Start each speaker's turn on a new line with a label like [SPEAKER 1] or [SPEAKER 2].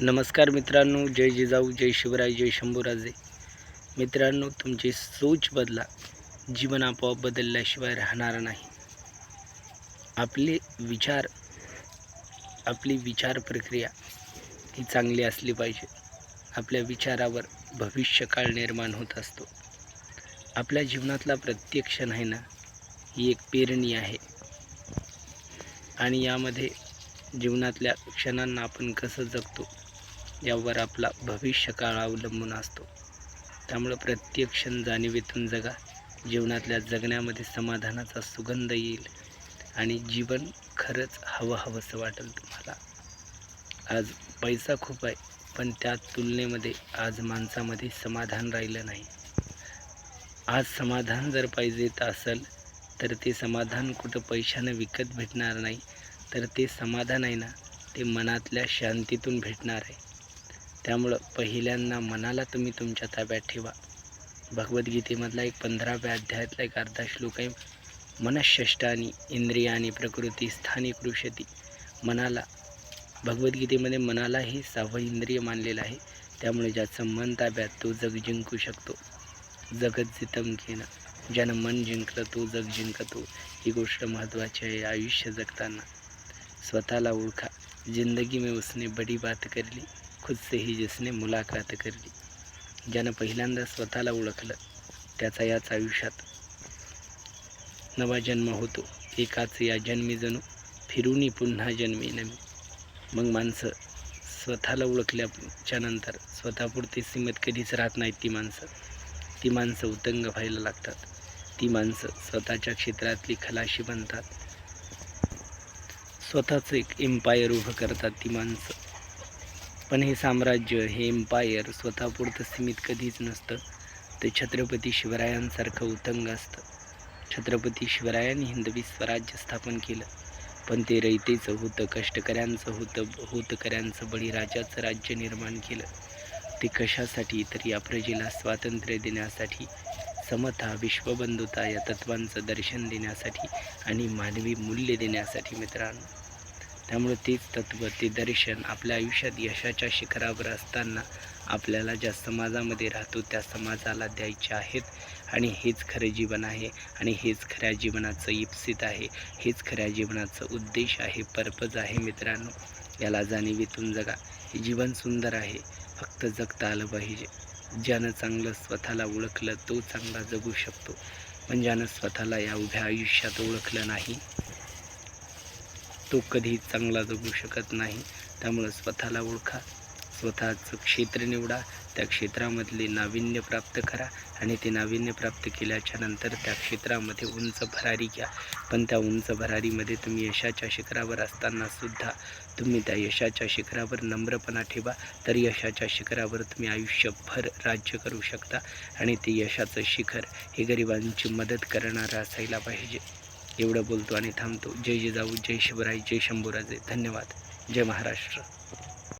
[SPEAKER 1] नमस्कार मित्रांनो जय जिजाऊ जय शिवराय जय शंभूराजे. मित्रांनो तुमची सोच बदला. जीवन आपोआप बदलल्याशिवाय राहणार नाही. आपले विचार आपली विचार प्रक्रिया ही चांगली असली पाहिजे. आपल्या विचारावर भविष्यकाळ निर्माण होत असतो. आपल्या जीवनातला प्रत्येक क्षण आहे ना ही एक पेरणी आहे. आणि यामध्ये जीवनातल्या क्षणांना आपण कसं जगतो? यावर आपला भविष्यकाळ अवलंबून असतो. त्यामुळं प्रत्येक क्षण जाणीवेतून जगा. जीवनातल्या जगण्यामध्ये समाधानाचा सुगंध येईल आणि जीवन खरंच हवं हवंसं वाटेल तुम्हाला. आज पैसा खूप आहे पण त्या तुलनेमध्ये आज माणसामध्ये समाधान राहिलं नाही. आज समाधान जर पाहिजेत असेल तर ते समाधान कुठं पैशानं विकत भेटणार नाही तर ते समाधान आहे ना ते मनातल्या शांतीतून भेटणार आहे. त्यामुळं पहिल्यांदा मनाला तुम्ही तुमच्या ताब्यात ठेवा. भगवद्गीतेमधला एक पंधराव्या अध्यायातला एक अर्धा श्लोक आहे मनःष्टानी इंद्रियानी प्रकृती स्थानी कृषती. मनाला भगवद्गीतेमध्ये मनाला हे सहावं इंद्रिय मानलेलं आहे त्यामुळे ज्याचं मन ताब्यात तो जग जिंकू शकतो. जगत जितम घेणं ज्यानं मन जिंकलं तो जग जिंकतो ही गोष्ट महत्त्वाची आहे आयुष्य जगताना. स्वतःला ओळखा जिंदगी में उसने बडी बात करली. खुद से ही जिसने मुलाकात करली ज्यानं पहिल्यांदा स्वतःला ओळखलं त्याचा याच आयुष्यात नवा जन्म होतो. एकाच या जन्मी जणू फिरूनी पुन्हा जन्मी नमी मग माणसं स्वतःला ओळखल्याच्या नंतर स्वतःपुरती सीमित कधीच राहत नाहीत ती माणसं. ती माणसं उतंग व्हायला लागतात. ती माणसं स्वतःच्या क्षेत्रातली खलाशी बनतात. स्वतःचं एक एम्पायर उभं करतात ती माणसं. पण हे साम्राज्य हे एम्पायर स्वतःपुरतं सीमित कधीच नसतं. ते छत्रपती शिवरायांसारखं उतंग असतं. छत्रपती शिवरायांनी हिंदवी स्वराज्य स्थापन केलं. पण ते रयतेचं होतं कष्टकऱ्यांचं होतं होतकऱ्यांचं बळीराजाचं राज्य निर्माण केलं. ते कशासाठी तर या प्रजेला स्वातंत्र्य देण्यासाठी समता विश्वबंधुता या तत्वांचं दर्शन देण्यासाठी आणि मानवी मूल्य देण्यासाठी मित्रांनो. त्यामुळे तेच तत्त्व ते दर्शन आपल्या आयुष्यात यशाच्या शिखरावर असताना आपल्याला ज्या समाजामध्ये राहतो त्या समाजाला द्यायचे आहेत. आणि हेच खरं जीवन आहे आणि हेच खऱ्या जीवनाचं इप्सित आहे. हेच खऱ्या जीवनाचं उद्देश आहे पर्पज आहे मित्रांनो. याला जाणीवेतून जगा. हे जीवन सुंदर आहे. फक्त जगता आलं पाहिजे. ज्यानं चांगलं स्वतःला ओळखलं तो चांगला जगू शकतो. पण ज्यानं स्वतःला या उभ्या आयुष्यात ओळखलं नाही तो कधी चांगला जगू शकत नाही. त्यामुळं स्वतःला ओळखा. स्वतःचं क्षेत्र निवडा. त्या क्षेत्रामधले नाविन्य प्राप्त करा आणि ते नाविन्य प्राप्त केल्याच्यानंतर त्या क्षेत्रामध्ये उंच भरारी घ्या. पण त्या उंच भरारीमध्ये तुम्ही यशाच्या शिखरावर असताना सुद्धा तुम्ही त्या यशाच्या शिखरावर नम्रपणा ठेवा. तर यशाच्या शिखरावर तुम्ही आयुष्यभर राज्य करू शकता आणि ते यशाचं शिखर हे गरिबांची मदत करणारं असायला पाहिजे. एवढं बोलतो आणि थांबतो. जय जिजाऊ जय शिवराय जय शंभूराजे. धन्यवाद. जय महाराष्ट्र.